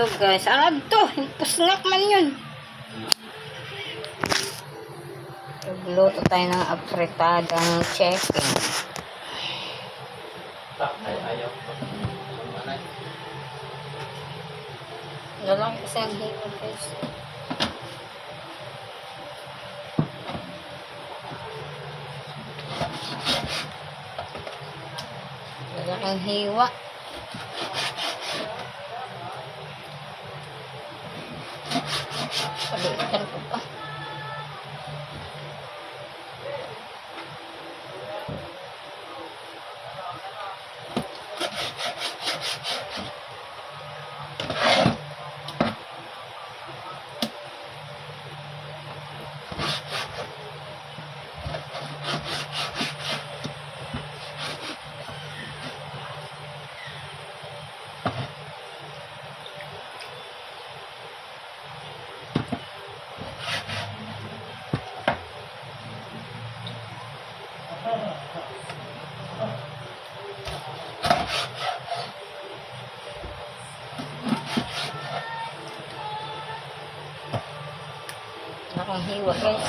itlog guys. Ano to? Pusngak man yun. Magluto tayo ng apretadang chicken. Lalaki kasi ang hiwa guys. Lalaking hiwa. Palitan ko pa. Lalaking hiwa guys.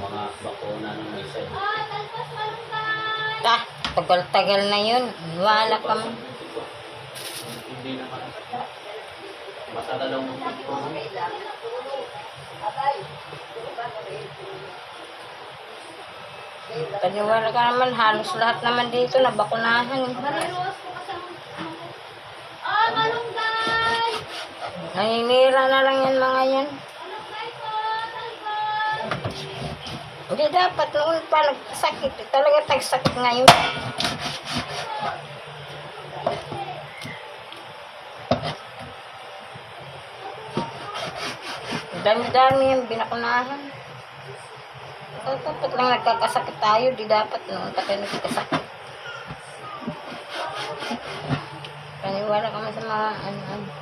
Mga bakuna ng side. Ah, tagal-tagal na yun. Wala ka man. Hindi naman. Mag-ipon. Paniwala ka naman, halos lahat naman dito na bakunahan. Ah, Naninira na lang yan mga yan. Hindi dapat noon pa nagsakit. Talaga tagsakit ngayon. Dami-dami yung binakunahan. Dapat lang nagkakasakit tayo. Di dapat noon tayo nagkakasakit. Paniwala ka man sa mga ano-ano.